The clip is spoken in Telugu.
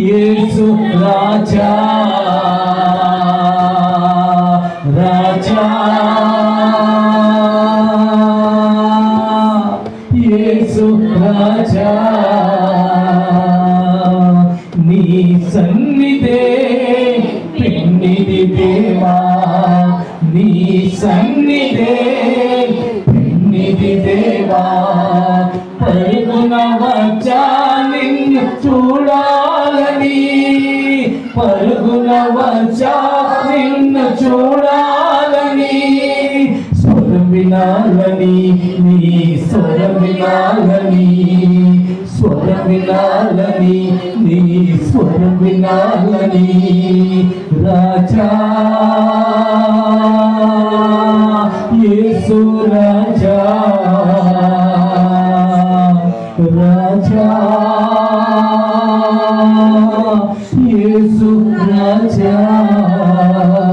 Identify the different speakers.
Speaker 1: యేసు రాజా రాజా. యేసు రాజా నీ సన్నిధే పెన్నిది దేవా నీ సన్నిధే దేవా పరుగున వచ్చా నిన్ను చూడాలని పరుగున వచ్చా నిన్ను చూడాలని స్వరం వినాలని నీ స్వరం వినాలని స్వరం వినాలని నీ స్వరం వినాలని రాజా యేసు రాజా రాజా యేసు రాజా.